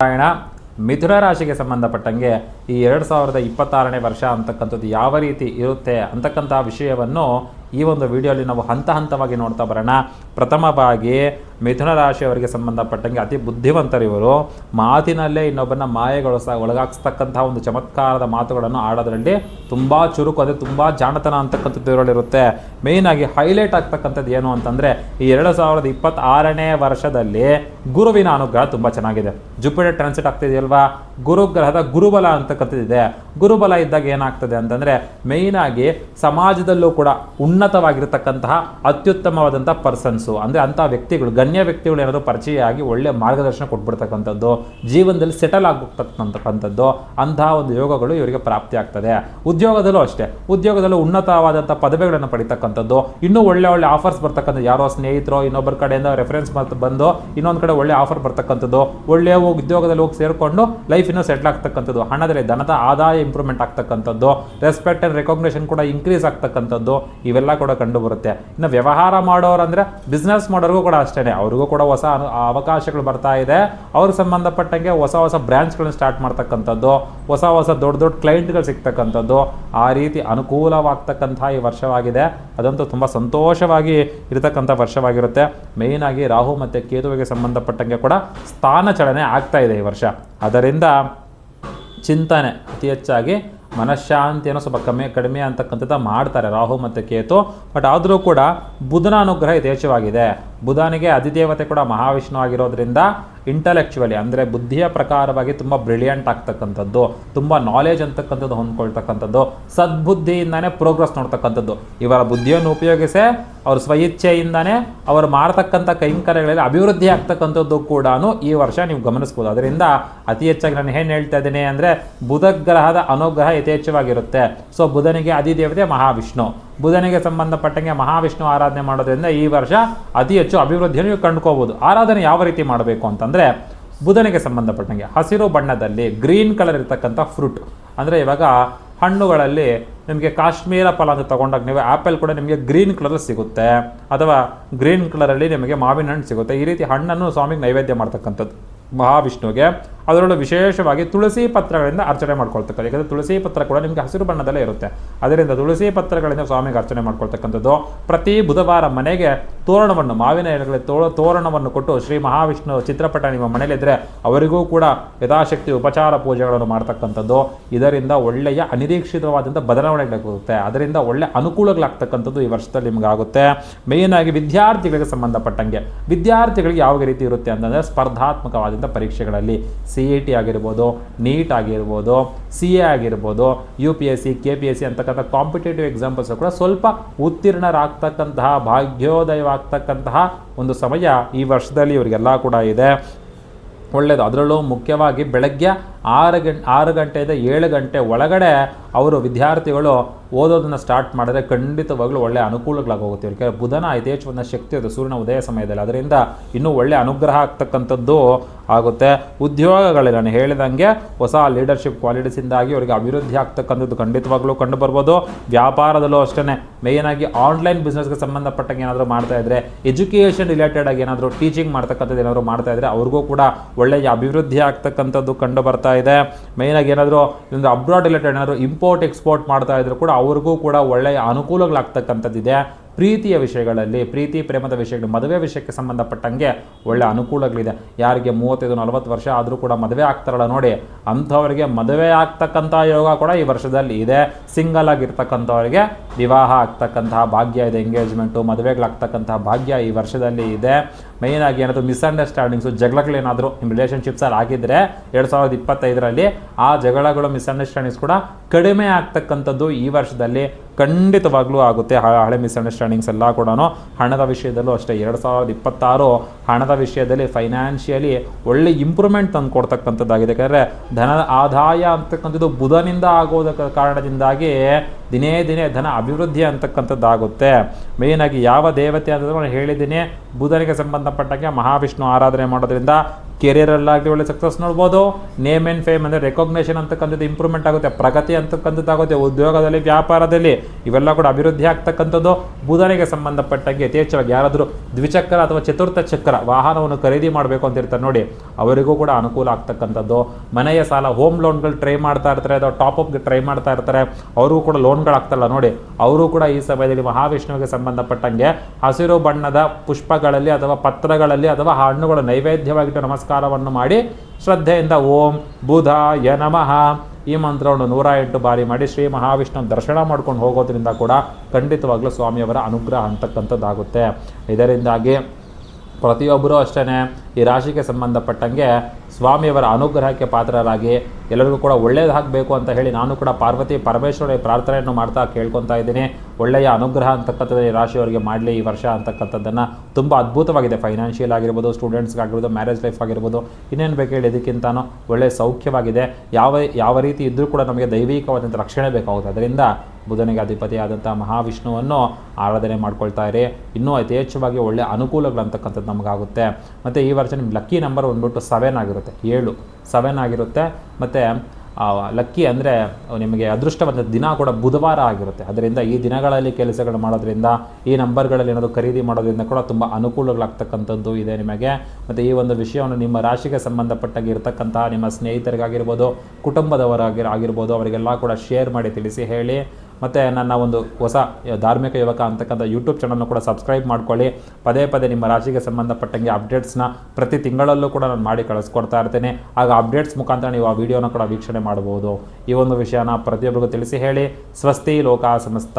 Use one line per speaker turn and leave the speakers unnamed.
ನಾರಾಯಣ, ಮಿಥುನ ರಾಶಿಗೆ ಸಂಬಂಧಪಟ್ಟಂಗೆ ಈ ಎರಡು ಸಾವಿರದ ಇಪ್ಪತ್ತಾರನೇ ವರ್ಷ ಅಂತಕ್ಕಂಥದ್ದು ಯಾವ ರೀತಿ ಇರುತ್ತೆ ಅಂತಕ್ಕಂಥ ವಿಷಯವನ್ನು ಈ ಒಂದು ವಿಡಿಯೋಲಿ ನಾವು ಹಂತ ಹಂತವಾಗಿ ನೋಡ್ತಾ ಬರೋಣ. ಪ್ರಥಮವಾಗಿ ಮಿಥುನ ರಾಶಿಯವರಿಗೆ ಸಂಬಂಧಪಟ್ಟಂಗೆ ಅತಿ ಬುದ್ಧಿವಂತರಿವರು ಮಾತಿನಲ್ಲೇ ಇನ್ನೊಬ್ಬನ ಮಾಯೆಗೊಳಿಸ ಒಳಗಾಗಿಸ್ತಕ್ಕಂಥ ಒಂದು ಚಮತ್ಕಾರದ ಮಾತುಗಳನ್ನು ಆಡೋದ್ರಲ್ಲಿ ತುಂಬ ಚುರುಕು, ಅಂದರೆ ತುಂಬ ಜಾಣತನ ಅಂತಕ್ಕಂಥದ್ದು ಮೇಯ್ನ್ ಮೇಯ್ನಾಗಿ ಹೈಲೈಟ್ ಆಗ್ತಕ್ಕಂಥದ್ದು ಏನು ಅಂತಂದರೆ, ಈ ಎರಡು ಸಾವಿರದ ಇಪ್ಪತ್ತಾರನೇ ವರ್ಷದಲ್ಲಿ ಗುರುವಿನ ಅನುಗ್ರಹ ತುಂಬ ಚೆನ್ನಾಗಿದೆ. ಜುಪಿಟರ್ ಟ್ರಾನ್ಸಿಟ್ ಆಗ್ತಿದೆಯಲ್ವಾ? ಗುರುಗ್ರಹದ ಗುರುಬಲ ಅಂತಕ್ಕಂಥದ್ದಿದೆ. ಗುರುಬಲ ಇದ್ದಾಗ ಏನಾಗ್ತದೆ ಅಂತಂದರೆ ಮೇಯ್ನಾಗಿ ಸಮಾಜದಲ್ಲೂ ಕೂಡ ಉನ್ನತವಾಗಿರತಕ್ಕಂತಹ ಅತ್ಯುತ್ತಮವಾದಂಥ ಪರ್ಸನ್ಸು ಅಂದರೆ ಅಂಥ ವ್ಯಕ್ತಿಗಳು ಗಣ್ಯ ವ್ಯಕ್ತಿಗಳು ಏನಾದರೂ ಪರಿಚಯ ಆಗಿ ಒಳ್ಳೆಯ ಮಾರ್ಗದರ್ಶನ ಕೊಟ್ಬಿಡ್ತಕ್ಕಂಥದ್ದು, ಜೀವನದಲ್ಲಿ ಸೆಟಲ್ ಆಗ್ಬಿಡ್ತಕ್ಕಂಥದ್ದು ಅಂತಹ ಒಂದು ಯೋಗಗಳು ಇವರಿಗೆ ಪ್ರಾಪ್ತಿ ಆಗ್ತದೆ. ಉದ್ಯೋಗದಲ್ಲೂ ಅಷ್ಟೇ, ಉದ್ಯೋಗದಲ್ಲೂ ಉನ್ನತವಾದಂಥ ಪದವಿಗಳನ್ನು ಪಡಿತಕ್ಕಂಥದ್ದು, ಇನ್ನೂ ಒಳ್ಳೆ ಒಳ್ಳೆ ಆಫರ್ಸ್ ಬರ್ತಕ್ಕಂಥ ಯಾರೋ ಸ್ನೇಹಿತರು, ಇನ್ನೊಬ್ಬರ ಕಡೆಯಿಂದ ರೆಫರೆನ್ಸ್ ಬಂದು, ಇನ್ನೊಂದು ಕಡೆ ಒಳ್ಳೆ ಆಫರ್ ಬರ್ತಕ್ಕಂಥದ್ದು ಒಳ್ಳೆಯ ಉದ್ಯೋಗದಲ್ಲಿ ಹೋಗಿ ಸೇರಿಕೊಂಡು ಲೈಫ್ ಇನ್ನೂ ಸೆಟ್ಲ್ ಆಗ್ತಕ್ಕಂಥದ್ದು. ಹಣದಲ್ಲಿ ಧನದ ಆದಾಯ ಇಂಪ್ರೂವ್ಮೆಂಟ್ ಆಗ್ತಕ್ಕಂಥದ್ದು ರೆಸ್ಪೆಕ್ಟ್ ಆ್ಯಂಡ್ ರೆಕಾಗ್ನೇಷನ್ ಕೂಡ ಇನ್ಕ್ರೀಸ್ ಆಗ್ತಕ್ಕಂಥದ್ದು, ಇವೆಲ್ಲ ಕೂಡ ಕಂಡು ಬರುತ್ತೆ. ಇನ್ನು ವ್ಯವಹಾರ ಮಾಡೋರು ಅಂದರೆ ಬಿಸ್ನೆಸ್ ಮಾಡೋರಿಗೂ ಕೂಡ ಅಷ್ಟೇ ಅವ್ರಿಗೂ ಕೂಡ ಹೊಸ ಅವಕಾಶಗಳು ಬರ್ತಾ ಇದೆ. ಅವ್ರಿಗೆ ಸಂಬಂಧಪಟ್ಟಂಗೆ ಹೊಸ ಹೊಸ ಬ್ರ್ಯಾಂಚ್ಗಳನ್ನ ಸ್ಟಾರ್ಟ್ ಮಾಡ್ತಕ್ಕಂಥದ್ದು, ಹೊಸ ಹೊಸ ದೊಡ್ಡ ದೊಡ್ಡ ಕ್ಲೈಂಟ್ಗಳು ಸಿಗ್ತಕ್ಕಂಥದ್ದು, ಆ ರೀತಿ ಅನುಕೂಲವಾಗ್ತಕ್ಕಂಥ ಈ ವರ್ಷವಾಗಿದೆ. ಅದಂತೂ ತುಂಬ ಸಂತೋಷವಾಗಿ ಇರತಕ್ಕಂಥ ವರ್ಷವಾಗಿರುತ್ತೆ. ಮೇಯ್ನಾಗಿ ರಾಹು ಮತ್ತು ಕೇತುವಿಗೆ ಸಂಬಂಧಪಟ್ಟಂಗೆ ಕೂಡ ಸ್ಥಾನ ಚಲನೆ ಆಗ್ತಾ ಇದೆ ಈ ವರ್ಷ. ಅದರಿಂದ ಚಿಂತನೆ ಅತಿ ಹೆಚ್ಚಾಗಿ ಮನಃಶಾಂತಿಯನ್ನು ಸ್ವಲ್ಪ ಕಮ್ಮಿ, ಕಡಿಮೆ ಅಂತಕ್ಕಂಥದ್ದು ಮಾಡ್ತಾರೆ ರಾಹು ಮತ್ತು ಕೇತು. ಬಟ್ ಆದರೂ ಕೂಡ ಬುಧನ ಅನುಗ್ರಹ ಯಥೇಚ್ಛವಾಗಿದೆ. ಬುಧನಿಗೆ ಅಧಿದೇವತೆ ಕೂಡ ಮಹಾವಿಷ್ಣು ಆಗಿರೋದ್ರಿಂದ ಇಂಟಲೆಕ್ಚುವಲಿ ಅಂದರೆ ಬುದ್ಧಿಯ ಪ್ರಕಾರವಾಗಿ ತುಂಬ ಬ್ರಿಲಿಯಂಟ್ ಆಗ್ತಕ್ಕಂಥದ್ದು, ತುಂಬ ನಾಲೆಜ್ ಅಂತಕ್ಕಂಥದ್ದು ಹೊಂದ್ಕೊಳ್ತಕ್ಕಂಥದ್ದು, ಸದ್ಬುದ್ಧಿಯಿಂದಾನೇ ಪ್ರೋಗ್ರೆಸ್ ನೋಡ್ತಕ್ಕಂಥದ್ದು. ಇವರ ಬುದ್ಧಿಯನ್ನು ಉಪಯೋಗಿಸೇ ಅವ್ರ ಸ್ವಇಚ್ಛೆಯಿಂದಾನೇ ಅವರು ಮಾಡ್ತಕ್ಕಂಥ ಕೈಂಕರ್ಯಗಳಲ್ಲಿ ಅಭಿವೃದ್ಧಿ ಆಗ್ತಕ್ಕಂಥದ್ದು ಕೂಡ ಈ ವರ್ಷ ನೀವು ಗಮನಿಸ್ಬೋದು. ಅದರಿಂದ ಅತಿ ಹೆಚ್ಚಾಗಿ ನಾನು ಏನು ಹೇಳ್ತಾ ಇದ್ದೀನಿ ಅಂದರೆ ಬುಧ ಗ್ರಹದ ಅನುಗ್ರಹ ಯಥೇಚ್ಛವಾಗಿರುತ್ತೆ. ಸೊ ಬುಧನಿಗೆ ಅಧಿದೇವತೆ ಮಹಾವಿಷ್ಣು. ಬುಧನಿಗೆ ಸಂಬಂಧಪಟ್ಟಂಗೆ ಮಹಾವಿಷ್ಣು ಆರಾಧನೆ ಮಾಡೋದ್ರಿಂದ ಈ ವರ್ಷ ಅತಿ ಹೆಚ್ಚು ಅಭಿವೃದ್ಧಿಯನ್ನು ಕಂಡುಕೋಬಹುದು ಆರಾಧನೆ ಯಾವ ರೀತಿ ಮಾಡಬೇಕು ಅಂತಂದರೆ ಬುಧನಿಗೆ ಸಂಬಂಧಪಟ್ಟಂಗೆ. ಹಸಿರು ಬಣ್ಣದಲ್ಲಿ ಗ್ರೀನ್ ಕಲರ್ ಇರ್ತಕ್ಕಂಥ ಫ್ರೂಟ್ ಅಂದರೆ ಇವಾಗ ಹಣ್ಣುಗಳಲ್ಲಿ ನಿಮಗೆ ಕಾಶ್ಮೀರ ಫಲ ಅಂತ ತಗೊಂಡಾಗ ನೀವು ಆ್ಯಪಲ್ ಕೂಡ ನಿಮಗೆ ಗ್ರೀನ್ ಕಲರ್ ಸಿಗುತ್ತೆ. ಅಥವಾ ಗ್ರೀನ್ ಕಲರಲ್ಲಿ ನಿಮಗೆ ಮಾವಿನ ಹಣ್ಣು ಸಿಗುತ್ತೆ. ಈ ರೀತಿ ಹಣ್ಣನ್ನು ಸ್ವಾಮಿಗೆ ನೈವೇದ್ಯ ಮಾಡ್ತಕ್ಕಂಥದ್ದು ಮಹಾವಿಷ್ಣುವಿಗೆ. ಅದರಲ್ಲೂ ವಿಶೇಷವಾಗಿ ತುಳಸಿ ಪತ್ರಗಳಿಂದ ಅರ್ಚನೆ ಮಾಡ್ಕೊಳ್ತಕ್ಕಂಥ ಯಾಕಂದರೆ ತುಳಸಿ ಪತ್ರ ಕೂಡ ನಿಮಗೆ ಹಸಿರು ಬಣ್ಣದಲ್ಲೇ ಇರುತ್ತೆ. ಅದರಿಂದ ತುಳಸಿ ಪತ್ರಗಳಿಂದ ಸ್ವಾಮಿಗೆ ಅರ್ಚನೆ ಮಾಡ್ಕೊಳ್ತಕ್ಕಂಥದ್ದು. ಪ್ರತಿ ಬುಧವಾರ ಮನೆಗೆ ತೋರಣವನ್ನು, ಮಾವಿನ ಎಲೆಗಳ ತೋ ತೋರಣವನ್ನು ಕೊಟ್ಟು ಶ್ರೀ ಮಹಾವಿಷ್ಣು ಚಿತ್ರಪಟ ನಿಮ್ಮ ಮನೆಯಲ್ಲಿದ್ದರೆ ಅವರಿಗೂ ಕೂಡ ಯಥಾಶಕ್ತಿ ಉಪಚಾರ ಪೂಜೆಗಳನ್ನು ಮಾಡ್ತಕ್ಕಂಥದ್ದು. ಇದರಿಂದ ಒಳ್ಳೆಯ ಅನಿರೀಕ್ಷಿತವಾದಂಥ ಬದಲಾವಣೆಗಳಾಗುತ್ತೆ. ಅದರಿಂದ ಒಳ್ಳೆ ಅನುಕೂಲಗಳಾಗ್ತಕ್ಕಂಥದ್ದು ಈ ವರ್ಷದಲ್ಲಿ ನಿಮಗಾಗುತ್ತೆ. ಆಗಿ ವಿದ್ಯಾರ್ಥಿಗಳಿಗೆ ಸಂಬಂಧಪಟ್ಟಂಗೆ. ವಿದ್ಯಾರ್ಥಿಗಳಿಗೆ ಯಾವ ರೀತಿ ಇರುತ್ತೆ ಅಂತಂದರೆ ಸ್ಪರ್ಧಾತ್ಮಕವಾದಂಥ ಪರೀಕ್ಷೆಗಳಲ್ಲಿ ಸಿ ಇ ಟಿ ಆಗಿರ್ಬೋದು, ನೀಟ್ ಆಗಿರ್ಬೋದು ಸಿ ಎ ಆಗಿರ್ಬೋದು U P S C K P S C ಅಂತಕ್ಕಂಥ ಕಾಂಪಿಟೇಟಿವ್ ಎಕ್ಸಾಂಪಲ್ಸ್ ಕೂಡ ಸ್ವಲ್ಪ ಉತ್ತೀರ್ಣರಾಗ್ತಕ್ಕಂತಹ, ಭಾಗ್ಯೋದಯವಾಗ್ತಕ್ಕಂತಹ ಒಂದು ಸಮಯ ಈ ವರ್ಷದಲ್ಲಿ ಇವರಿಗೆಲ್ಲ ಕೂಡ ಇದೆ. ಒಳ್ಳೆಯದು ಅದರಲ್ಲೂ ಮುಖ್ಯವಾಗಿ ಬೆಳಗ್ಗೆ ಆರು ಗಂಟೆ ಆರು ಗಂಟೆಯಿಂದ ಏಳು ಗಂಟೆ ಒಳಗಡೆ ಅವರು ವಿದ್ಯಾರ್ಥಿಗಳು ಓದೋದನ್ನು ಸ್ಟಾರ್ಟ್ ಮಾಡಿದ್ರೆ ಖಂಡಿತವಾಗ್ಲೂ ಒಳ್ಳೆಯ ಅನುಕೂಲಗಳಾಗೋಗುತ್ತೆ ಯಾಕೆಂದರೆ ಬುಧನ ಯಥೇಚ್ಛವಾದ ಶಕ್ತಿ ಅದು, ಸೂರ್ಯನ ಉದಯ ಸಮಯದಲ್ಲಿ. ಅದರಿಂದ ಇನ್ನೂ ಒಳ್ಳೆಯ ಅನುಗ್ರಹ ಆಗ್ತಕ್ಕಂಥದ್ದು ಆಗುತ್ತೆ. ಉದ್ಯೋಗಗಳಲ್ಲಿ ನಾನು ಹೇಳಿದಂಗೆ ಹೊಸ ಲೀಡರ್ಶಿಪ್ ಕ್ವಾಲಿಟೀಸಿಂದಾಗಿ ಅವರಿಗೆ ಅಭಿವೃದ್ಧಿ ಆಗ್ತಕ್ಕಂಥದ್ದು ಖಂಡಿತವಾಗ್ಲೂ ಕಂಡು ಬರ್ಬೋದು. ವ್ಯಾಪಾರದಲ್ಲೂ ಅಷ್ಟೇ ಮೇಯ್ನಾಗಿ ಆನ್ಲೈನ್ ಬಿಸ್ನೆಸ್ಗೆ ಸಂಬಂಧಪಟ್ಟಂಗೆ ಏನಾದರೂ ಮಾಡ್ತಾ ಇದ್ರೆ ಎಜುಕೇಷನ್ ರಿಲೇಟೆಡ್ ಆಗಿ ಏನಾದರೂ ಟೀಚಿಂಗ್ ಮಾಡ್ತಕ್ಕಂಥದ್ದು ಏನಾದರೂ ಮಾಡ್ತಾ ಇದ್ರೆ, ಅವ್ರಿಗೂ ಕೂಡ ಒಳ್ಳೆಯ ಅಭಿವೃದ್ಧಿ ಆಗ್ತಕ್ಕಂಥದ್ದು ಕಂಡು ಬರ್ತಾ ಇದೆ. ಮೇಯ್ನಾಗಿ ಏನಾದರೂ ಒಂದು ಅಬ್ರಾಡ್ ರಿಲೇಟೆಡ್ ಏನಾದರೂ ಇಂಪೋರ್ಟ್ ಎಕ್ಸ್ಪೋರ್ಟ್ ಮಾಡ್ತಾ ಇದ್ರು ಕೂಡ ಅವ್ರಿಗೂ ಕೂಡ ಒಳ್ಳೆಯ ಅನುಕೂಲಗಳಾಗ್ತಕ್ಕಂಥದ್ದಿದೆ. ಪ್ರೀತಿಯ ವಿಷಯಗಳಲ್ಲಿ, ಪ್ರೀತಿ, ಪ್ರೇಮದ ವಿಷಯಗಳು, ಮದುವೆ ವಿಷಯಕ್ಕೆ ಸಂಬಂಧಪಟ್ಟಂಗೆ ಒಳ್ಳೆ ಅನುಕೂಲಗಳಿದೆ. ಯಾರಿಗೆ ಮೂವತ್ತೈದು, ನಲವತ್ತು ವರ್ಷ ಆದರೂ ಕೂಡ ಮದುವೆ ಆಗ್ತಾರಲ್ಲ ನೋಡಿ, ಅಂಥವರಿಗೆ ಮದುವೆ ಆಗ್ತಕ್ಕಂಥ ಯೋಗ ಕೂಡ ಈ ವರ್ಷದಲ್ಲಿ ಇದೆ. ಸಿಂಗಲ್ ಆಗಿರ್ತಕ್ಕಂಥವರಿಗೆ ವಿವಾಹ ಆಗ್ತಕ್ಕಂತಹ ಭಾಗ್ಯ ಇದೆ ಎಂಗೇಜ್ಮೆಂಟು ಮದುವೆಗಳಾಗ್ತಕ್ಕಂತಹ ಭಾಗ್ಯ ಈ ವರ್ಷದಲ್ಲಿ ಇದೆ. ಮೇಯ್ನ್ ಆಗಿ ಏನಾದರೂ ಮಿಸ್ಅಂಡರ್ಸ್ಟ್ಯಾಂಡಿಂಗ್ಸು ಜಗಳಗಳೇನಾದರೂ ನಿಮ್ಮ ರಿಲೇಷನ್ಶಿಪ್ಸಲ್ಲಿ ಆಗಿದ್ದರೆ ಎರಡು ಸಾವಿರದ ಇಪ್ಪತ್ತೈದರಲ್ಲಿ ಆ ಜಗಳಗಳು ಮಿಸ್ಅಂಡರ್ಸ್ಟ್ಯಾಂಡಿಂಗ್ಸ್ ಕೂಡ ಕಡಿಮೆ ಆಗ್ತಕ್ಕಂಥದ್ದು ಈ ವರ್ಷದಲ್ಲಿ ಖಂಡಿತವಾಗ್ಲೂ ಆಗುತ್ತೆ. ಹಳೆ ಮಿಸ್ಅಂಡರ್ಸ್ಟ್ಯಾಂಡಿಂಗ್ಸ್ ಎಲ್ಲ ಕೂಡ ಹಣದ ವಿಷಯದಲ್ಲೂ ಅಷ್ಟೇ. ಎರಡು ಸಾವಿರದ ಇಪ್ಪತ್ತಾರು ಹಣದ ವಿಷಯದಲ್ಲಿ ಫೈನಾನ್ಷಿಯಲಿ ಒಳ್ಳೆ ಇಂಪ್ರೂವ್ಮೆಂಟ್ ತಂದು ಕೊಡ್ತಕ್ಕಂಥದ್ದಾಗಿದೆ. ಯಾಕಂದರೆ ಧನದ ಆದಾಯ ಅಂತಕ್ಕಂಥದ್ದು ಬುಧನಿಂದ ಆಗೋದ ಕಾರಣದಿಂದಾಗಿ ದಿನೇ ದಿನೇ ಧನ ಅಭಿವೃದ್ಧಿ ಅಂತಕ್ಕಂಥದ್ದಾಗುತ್ತೆ. ಮೇಯ್ನಾಗಿ ಯಾವ ದೇವತೆ ಅಂತ ನಾನು ಹೇಳಿದ್ದೀನಿ. ಬುಧನಿಗೆ ಸಂಬಂಧಪಟ್ಟಂಗೆ ಮಹಾವಿಷ್ಣು ಆರಾಧನೆ ಮಾಡೋದ್ರಿಂದ ಕೆರಿಯರಲ್ಲಾಗಲಿ ಒಳ್ಳೆ ಸಕ್ಸಸ್ ನೋಡ್ಬೋದು. ನೇಮ್ ಆ್ಯಂಡ್ ಫೇಮ್ ಅಂದರೆ ರೆಕಾಗ್ನೇಷನ್ ಅಂತಕ್ಕಂಥದ್ದು ಇಂಪ್ರೂವ್ಮೆಂಟ್ ಆಗುತ್ತೆ, ಪ್ರಗತಿ ಅಂತಕ್ಕಂಥದ್ದು ಆಗುತ್ತೆ, ಉದ್ಯೋಗದಲ್ಲಿ, ವ್ಯಾಪಾರದಲ್ಲಿ ಇವೆಲ್ಲ ಕೂಡ ಅಭಿವೃದ್ಧಿ ಆಗ್ತಕ್ಕಂಥದ್ದು. ಬುಧನಿಗೆ ಸಂಬಂಧಪಟ್ಟಂಗೆ ಯಥೇಚ್ಛವಾಗಿ ಯಾರಾದರೂ ದ್ವಿಚಕ್ರ ಅಥವಾ ಚತುರ್ಥ ಚಕ್ರ ವಾಹನವನ್ನು ಖರೀದಿ ಮಾಡಬೇಕು ಅಂತ ಇರ್ತಾರೆ ನೋಡಿ, ಅವರಿಗೂ ಕೂಡ ಅನುಕೂಲ ಆಗ್ತಕ್ಕಂಥದ್ದು. ಮನೆಯ ಸಾಲ ಹೋಮ್ ಲೋನ್ಗಳು ಟ್ರೈ ಮಾಡ್ತಾ ಇರ್ತಾರೆ, ಅಥವಾ ಟಾಪ್ ಅಪ್ಗೆ ಟ್ರೈ ಮಾಡ್ತಾ ಇರ್ತಾರೆ. ಅವರಿಗೂ ಕೂಡ ಲೋನ್ಗಳಾಗ್ತಲ್ಲ ನೋಡಿ, ಅವರು ಕೂಡ ಈ ಸಮಯದಲ್ಲಿ ಮಹಾವಿಷ್ಣುವಿಗೆ ಸಂಬಂಧಪಟ್ಟಂಗೆ ಹಸಿರು ಬಣ್ಣದ ಪುಷ್ಪಗಳಲ್ಲಿ ಅಥವಾ ಪತ್ರಗಳಲ್ಲಿ ಅಥವಾ ಹಣ್ಣುಗಳ ನೈವೇದ್ಯವಾಗಿಟ್ಟು ನಮಸ್ಕಾರವನ್ನು ಮಾಡಿ ಶ್ರದ್ಧೆಯಿಂದ ಓಂ ಬುಧ ಯ ನಮಃ. ಈ ಮಂತ್ರವನ್ನು ನೂರ ಎಂಟು ಬಾರಿ ಮಾಡಿ ಶ್ರೀ ಮಹಾವಿಷ್ಣು ದರ್ಶನ ಮಾಡ್ಕೊಂಡು ಹೋಗೋದ್ರಿಂದ ಕೂಡ ಖಂಡಿತವಾಗ್ಲೂ ಸ್ವಾಮಿಯವರ ಅನುಗ್ರಹ ಅಂತಕ್ಕಂಥದ್ದಾಗುತ್ತೆ. ಇದರಿಂದಾಗಿ ಪ್ರತಿಯೊಬ್ಬರೂ ಅಷ್ಟೇ ಈ ರಾಶಿಗೆ ಸಂಬಂಧಪಟ್ಟಂಗೆ ಸ್ವಾಮಿಯವರ ಅನುಗ್ರಹಕ್ಕೆ ಪಾತ್ರರಾಗಿ ಎಲ್ಲರಿಗೂ ಕೂಡ ಒಳ್ಳೆಯದಾಗಬೇಕು ಅಂತ ಹೇಳಿ ನಾನು ಕೂಡ ಪಾರ್ವತಿ ಪರಮೇಶ್ವರ ಪ್ರಾರ್ಥನೆಯನ್ನು ಮಾಡ್ತಾ ಕೇಳ್ಕೊತಾ ಇದ್ದೀನಿ. ಒಳ್ಳೆಯ ಅನುಗ್ರಹ ಅಂತಕ್ಕಂಥದ್ದು ಈ ರಾಶಿಯವರಿಗೆ ಮಾಡಲಿ ಈ ವರ್ಷ ಅಂತಕ್ಕಂಥದ್ದನ್ನು. ತುಂಬ ಅದ್ಭುತವಾಗಿದೆ. ಫೈನಾನ್ಷಿಯಲ್ ಆಗಿರ್ಬೋದು ಸ್ಟೂಡೆಂಟ್ಸ್ಗಾಗಿರ್ಬೋದು ಮ್ಯಾರೇಜ್ ಲೈಫ್ ಆಗಿರ್ಬೋದು, ಇನ್ನೇನು ಬೇಕು ಹೇಳಿ ಇದಕ್ಕಿಂತನೂ ಒಳ್ಳೆಯ ಸೌಖ್ಯವಾಗಿದೆ. ಯಾವ ಯಾವ ರೀತಿ ಇದ್ದರೂ ಕೂಡ ನಮಗೆ ದೈವಿಕವಾದಂಥ ರಕ್ಷಣೆ ಬೇಕಾಗುತ್ತೆ. ಅದರಿಂದ ಬುಧನಿಗೆ ಅಧಿಪತಿಯಾದಂಥ ಮಹಾವಿಷ್ಣುವನ್ನು ಆರಾಧನೆ ಮಾಡ್ಕೊಳ್ತಾ ಇರಿ. ಇನ್ನೂ ಯಥೇಚ್ಛವಾಗಿ ಒಳ್ಳೆಯ ಅನುಕೂಲಗಳು ಅಂತಕ್ಕಂಥದ್ದು ನಮಗಾಗುತ್ತೆ. ಮತ್ತು ಈ ವರ್ಷ ನಿಮ್ಮ ಲಕ್ಕಿ ನಂಬರ್ ಬಂದ್ಬಿಟ್ಟು ಸೆವೆನ್ ಆಗಿರುತ್ತೆ. ಏಳು. ಸೆವೆನ್ ಆಗಿರುತ್ತೆ. ಮತ್ತು ಲಕ್ಕಿ ಅಂದರೆ ನಿಮಗೆ ಅದೃಷ್ಟವಂತ ದಿನ ಕೂಡ ಬುಧವಾರ ಆಗಿರುತ್ತೆ. ಅದರಿಂದ ಈ ದಿನಗಳಲ್ಲಿ ಕೆಲಸಗಳು ಮಾಡೋದ್ರಿಂದ, ಈ ನಂಬರ್ಗಳಲ್ಲಿ ಏನಾದರೂ ಖರೀದಿ ಮಾಡೋದ್ರಿಂದ ಕೂಡ ತುಂಬ ಅನುಕೂಲಗಳಾಗ್ತಕ್ಕಂಥದ್ದು ಇದೆ ನಿಮಗೆ. ಮತ್ತು ಈ ಒಂದು ವಿಷಯವನ್ನು ನಿಮ್ಮ ರಾಶಿಗೆ ಸಂಬಂಧಪಟ್ಟಾಗಿ ಇರತಕ್ಕಂತಹ ನಿಮ್ಮ ಸ್ನೇಹಿತರಿಗಾಗಿರ್ಬೋದು, ಕುಟುಂಬದವರಾಗಿ ಆಗಿರ್ಬೋದು, ಅವರಿಗೆಲ್ಲ ಕೂಡ ಶೇರ್ ಮಾಡಿ ತಿಳಿಸಿ ಹೇಳಿ. ಮತ್ತು ನನ್ನ ಒಂದು ಹೊಸ ಧಾರ್ಮಿಕ ಯುವಕ ಅಂತಕ್ಕಂಥ ಯೂಟ್ಯೂಬ್ ಚಾನಲ್ನ ಕೂಡ ಸಬ್ಸ್ಕ್ರೈಬ್ ಮಾಡ್ಕೊಳ್ಳಿ. ಪದೇ ಪದೇ ನಿಮ್ಮ ರಾಶಿಗೆ ಸಂಬಂಧಪಟ್ಟಂಗೆ ಅಪ್ಡೇಟ್ಸ್ನ ಪ್ರತಿ ತಿಂಗಳಲ್ಲೂ ಕೂಡ ನಾನು ಮಾಡಿ ಕಳಿಸ್ಕೊಡ್ತಾ ಇರ್ತೇನೆ. ಆಗ ಅಪ್ಡೇಟ್ಸ್ ಮುಖಾಂತರ ನೀವು ಆ ವಿಡಿಯೋನ ಕೂಡ ವೀಕ್ಷಣೆ ಮಾಡ್ಬೋದು ಈ ಒಂದು ವಿಷಯನ ಪ್ರತಿಯೊಬ್ಬರಿಗೂ ತಿಳಿಸಿ ಹೇಳಿ. ಸ್ವಸ್ತಿ ಲೋಕ ಸಮಸ್ತ